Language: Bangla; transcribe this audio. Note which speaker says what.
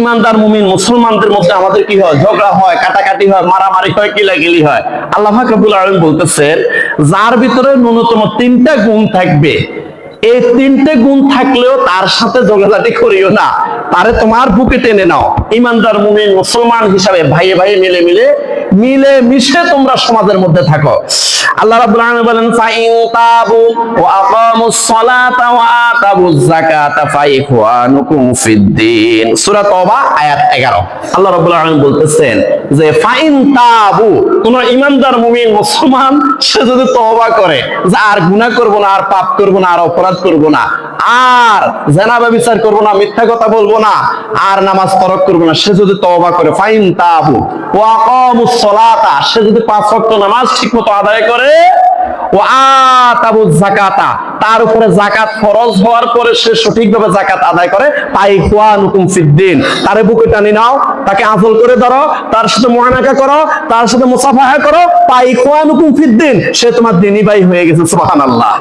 Speaker 1: ইমানদার মুমিন মুসলমানদের মধ্যে আমাদের কি হয়? ঝগড়া হয়, কাটাকাটি হয়, মারামারি হয় কিলাকিলি হয়। আল্লাহ ফাকরুল আলম বলতেছেন, যার ভিতরে ন্যূনতম তিনটা গুণ থাকবে, এই তিনটে গুণ থাকলেও তার সাথে ঝগড়াঝাটি করিও না। তারে তোমার বুকে টেনে নাও। ইমানদার মুমিন মুসলমান হিসাবে ভাইয়ে ভাইয়ে মিলে মিলে মিলে মিশে তোমরা সমাজের মধ্যে থাকো। আল্লাহ রাব্বুল আলামিন বলেন, ফাইন তাবু ওয়া আকামুস সালাতা ওয়া আতাবুজ যাকাতা ফাইখওয়ানুকুম ফিদ্দিন। সূরা তওবা, আয়াত 11 আল্লাহ রাব্বুল আলামিন বলতেছেন যে, ফাইন তাবু কোন ইমানদার, মুমিন, মুসলমান, সে যদি তওবা করে, যে আর গুনাহ করব না, আর পাপ করব না, আর অপরাধ করব না, আর জেনা ব্যভিচার করব না, মিথ্যা কথা বলব না, আর নামাজ তরক করব না, সে যদি তওবা করে, ফাইন তাবু ওয়া আকামুস সালাতা, সে যদি পাঁচ ওয়াক্ত নামাজ ঠিকমতো আদায় করে ও আতাবু জাকাতা তার উপরে জাকাত ফরজ হওয়ার পরে সে সঠিকভাবে জাকাত আদায় করে। তাই কোয়া নুকুম ফিদ্দিন, তারে বুকে টানি নাও, তাকে আফল করে ধরো, তার সাথে মহানাকা করো, তার সাথে মুসাফাহা করো। পাই নুকুম ফিদ্দিন, সে তোমার দিনী ভাই হয়ে গেছে, সুবহানাল্লাহ।